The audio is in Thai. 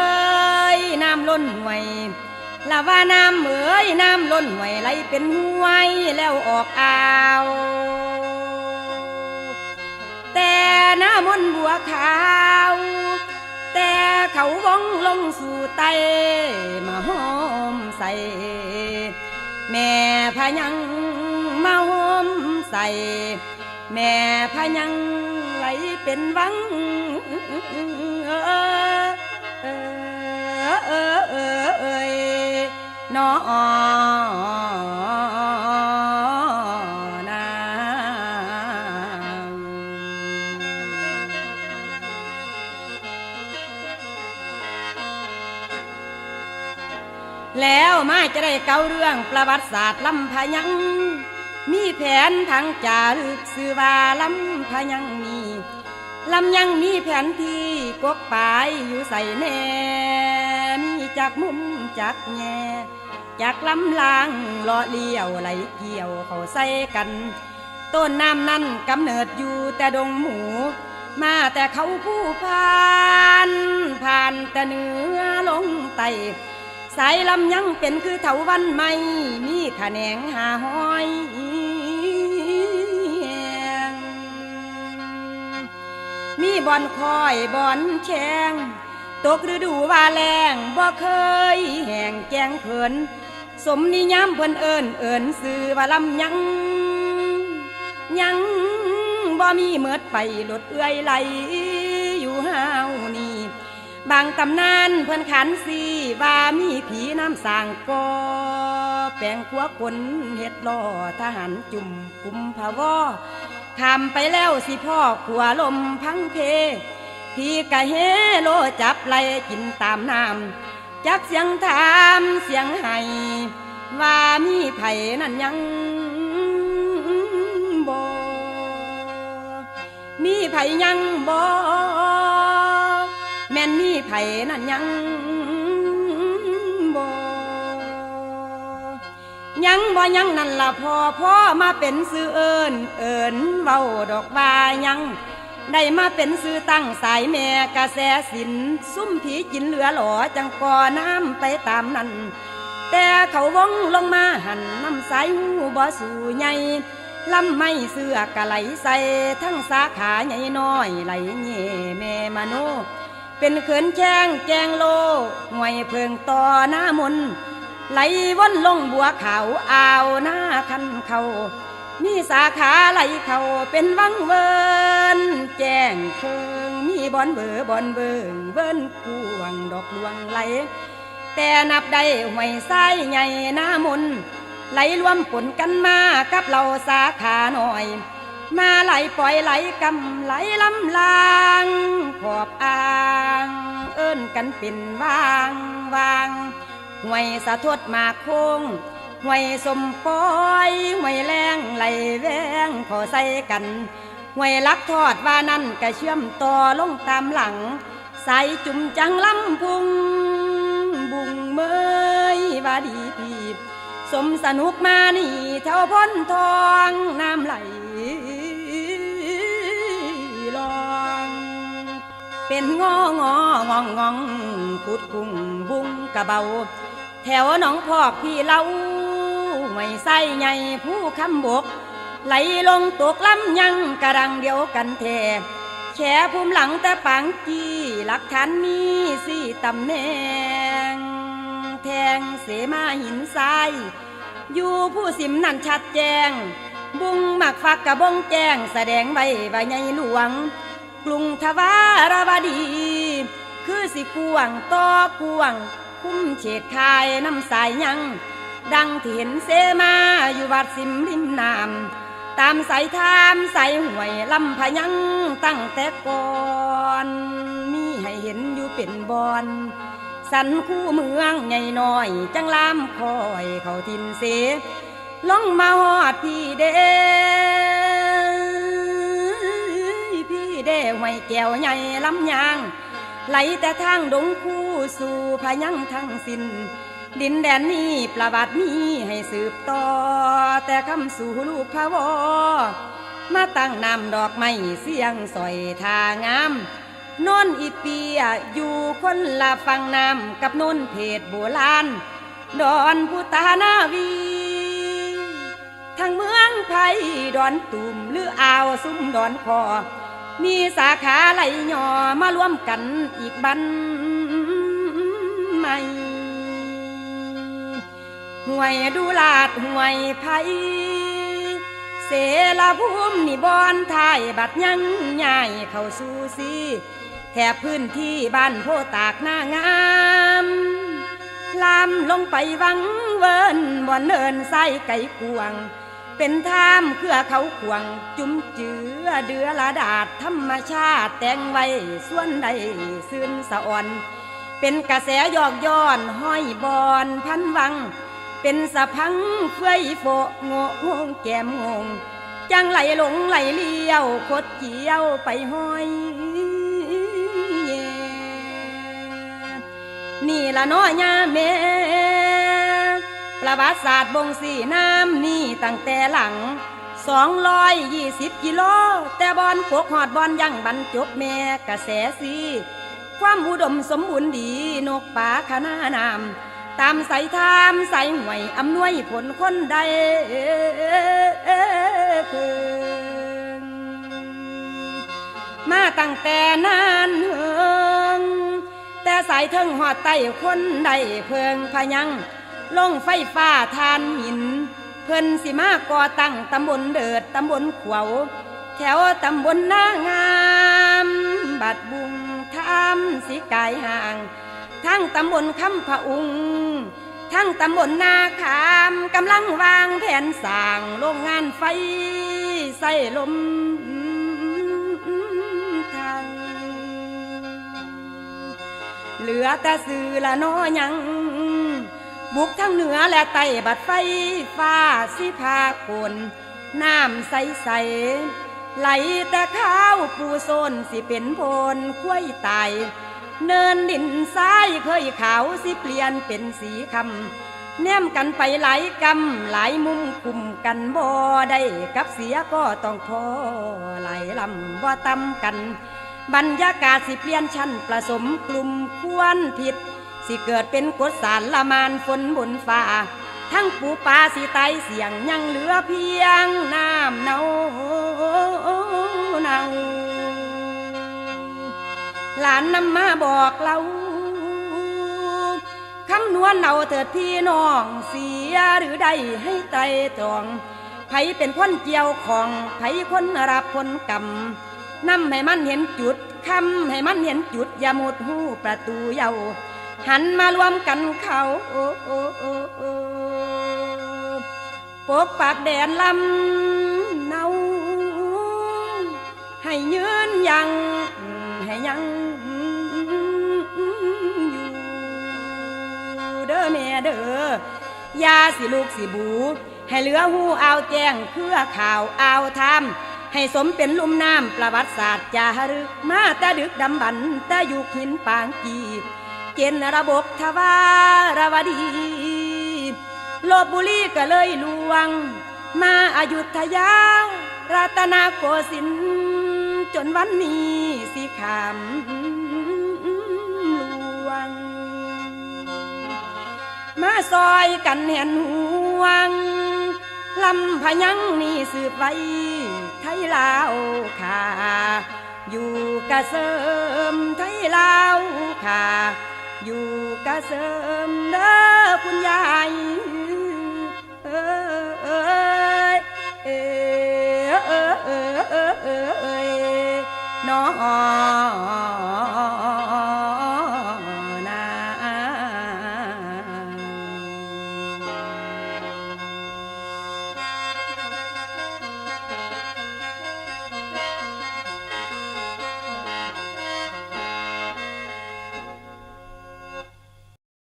น้ำเอ้ยน้ำล้นห่วยละว่าน้ำเอ้ยน้ำล้นห่วยไหลเป็นห้วยแล้วออกอ่าวแต่น้ำมนบัวขาว แต่เขาวองลงสู่ไตมาหอมใส่แม่พยังมาหอมใส่แม่พยังไหลเป็นวังเออ เออเออเออเอยน้อนางแล้วมาจะได้เก่าเรื่องประวัติศาสตร์ลำพยัง มีแผนทางจารึกสื่อว่าลำพยังมี ลำยังมีแผนที่กกปายอยู่ใส่แน่มีจากมุมจากแง่จากลำลางลาะเลี้ยวไหลเกี่ยวเขาใส่กัน ต้นน้ำนั้นกำเนิดอยู่แต่ดงหมู มาแต่เขาผู้พานผ่านแต่เหนือลงไตสายลำยังเป็นคือเถาวันไม่มีขะแหนงหาห้อย บอนคอยบอนแชงตกฤดูว่าแรงบ่เคยแห่งแจงเขิน สมนิยามเพิ่นเอิญเอิญซื้อว่าลำยังยังบ่มีเมิดไปหลดเอื้อยไหลอยู่ห้าวนี่บางตำนานเพิ่นขันสีว่ามีผีน้ำสางกอแปลงขัวคนเฮ็ดล่อทหารจุ่มกุมภาวอ ขามไปแล้วสิพ่อขัวลมพังเพ พี่กะเฮโลจับไล่กินตามน้ำจักเสียงถามเสียงไห้ว่ามีไผ่นั่นยังบ่มีไผ่ยังบ่แม่นมีไผ่นั่นยัง ยังบ่ยังนั่นละพอพ่อมาเป็นซื้อเอิญเอิญเว้าดอกว่ายัง ได้มาเป็นซื้อตั้งสายแม่กระแสสินซุ่มผีกินเหลือหลอจังก่อน้ำไปตามนั้น แต่เขาวงลงมาหันน้ำสายหูบ่สู่ใหญ่ลำไม่เสื้อกะไหลใส่ทั้งสาขาใหญ่น้อยไหลเย่แม่มโน เป็นเขินแข้งแกงโลห่วยเพิงต่อหน้ามน ไหลวนลงบัวเขาอ่าวหน้าคันเขามีสาขาไหลเขาเป็นวังเวินแจ้งเคิงมีบอนเบอบอนเบิงเวินกวงดอกลวงไหล แต่นับได้ห่วยไส้ใหญ่หน้ามนไหลรวมผลกันมากับเราสาขาหน่อย มาไหลปล่อยไหลกำไหลลำลางขอบอ่าง เอิ้นกันเป็นวางวาง ห่วยสะทดมาคงห่วยสมปอยห่วยแรงไหลแวงขอใส่กันห่วยลักทอดว่านั่นก็เชื่อมต่อลงตามหลังใส่จุ่มจังลำพุง บุงเมยว่าดีพีบสมสนุกมานี่เท่าพ้นทองน้ำไหลลอง เป็นงองององงองกุดกุ้งบุงกระเบา แถวหนองพอกพี่เล่าไม่ใส่ใหญ่ผู้คำบก ไหลลงตกล้ำยังกระดังเดียวกันแทแฉภูมิหลังแต่ปังจีหลักฐานมีสี่ตำแหน่ง แทงเสมาหินทรายอยู่ผู้สิมนั่นชัดแจง บุงหมักฟักกระบงแจ้ง แสดงใบใบใหญ่หลวง กรุงทวารวดี คือสิกวงต่อกวง คุ้มเฉดคายน้ำสายยัง ดังที่เห็นเสมาอยู่วัดสิมริมน้ำตามสายทามสายห่วยลำพยังตั้งแต่ก่อนมีให้เห็นอยู่เป็นบอนสันคู่เมืองใหญ่น้อยจังลามคอยเขาทินเสลองมาหอดพี่เด้พี่เด้ห้วยแก้วใหญ่ลำยาง ไหลแต่ทางดงคู่สู่พยังทั้งสิน้นดินแดนนี้ประวัติมีให้สืบต่อ แต่คำสู่ลูกพะวอมาตั้งนำดอกไม้เสียงสอยทางามโนนอีเปียอยู่คนละฝั่งน้ำกับนนเพจโบราณดอนพุตานาวีทางเมืองไทยดอนตุ่มหรืออ่าวซุ้มดอนคอ มีสาขาไหลหย่อมารวมกันอีกบันใหม่ห่วยดูลาดห่วยไผเสลาภูมินิบอนไทยบัดยังใหญ่เข้าสู่ซีแถบพื้นที่บ้านโพตากหน้างามลามลงไปวังเวินบ่อนเนินไส้ไก่กวง เป็นท่ามเครือเขาขวงจุ้มเจือเดือละดาดธรรมชาติแต่งไว้ส่วนใดซื่นสะอ่อน เป็นกระแสยอกย้อนห้อยบอนพันวัง เป็นสะพังเฟื่อยโฟะโงงแก้มงงจังไหลหลงไหลเลี้ยวคดเกี่ยวไปห้อยแย่นี่ละน้อยาแม่ ประวัติศาสตร์บงสีน้ำนี่ตั้งแต่หลังสองร้อยยี่สิบกิโล แต่บอนพวกหอดบอนยังบรรจบแม่กระแสสีความอุดมสมบูรณ์ดีนกป่าขนานามตามใส่ทามใส่ห่วยอำนวยผลคนใดเพิ่งมาตั้งแต่นานเฮิงแต่สายเทิงหอดไต้คนใดเพิงพยัง ลงไฟฟ้าทานหิน เพิ่นสิมาก่อตั้งตำบลเดิดตำบลขวาวแถวตำบลนางาม บัดบุงทามสิกายห่าง ทั้งตำบลคำพะอุง ทั้งตำบลนาขามกำลังวางแผนสร้างโรงงานไฟใส่ลมทางเหลือแต่สื่อละน้อยัง บุกทั้งเหนือและใต้บัดไฟฟ้าสิพาคนน้ำใสใสไหลแต่ข้าวปูโซนสิเป็นโพนคุ้ยตาย เนินดินทรายเคยขาวสิเปลี่ยนเป็นสีคำแนมกันไปหลายกำหลายมุมคุมกันบ่ได้กับเสียก็ต้องพอไหลลำบ่ตำกัน บรรยากาศสิเปลี่ยนชั้นผสมกลุ่มควรผิด สิเกิดเป็นกฎสารละมานฝนบนฟ้า ทั้งปูปลาสิไตเสียงยังเหลือเพียงน้ำเนาเนาหลานนำมาบอกเราคำนวณเอาเถิดพี่น้องเสียหรือใดให้ไตตรองไผเป็นคนเกี่ยวของไผคนรับผลกรรมนำให้มันเห็นจุดคำให้มันเห็นจุดอย่าหมดหูประตูเยา หันมารวมกันเขาโอ้โอ้โอ้โอ้ปกปากแดนลำเนา ให้ยืนยังให้ยังอยู่เด้อแม่เด้อยาสิลูกสิบู ให้เหลือหูเอาแจ้งเครือข่าวเอาทำให้สมเป็นลุ่มน้ำประวัติศาสตร์จารึกมาแต่ดึกดำบรรแต่ยุคหินปางกี เกณฑ์ระบบทวารวดีลบบุรีก็เลยลวง มาอายุทยา รัตนโกสินทร์จนวันนี้สิขามลวง มาซอยกันเห็นห่วงลำพยังนี่สืบไว้ไทยลาวค่ะ อยู่กะเสริมไทยลาวค่ะ อยู่กะเสริมเด้อคุณยายเอ้ยเอ้ยเอ้ยเอ้ยเอ้ยเอ้ยน้อง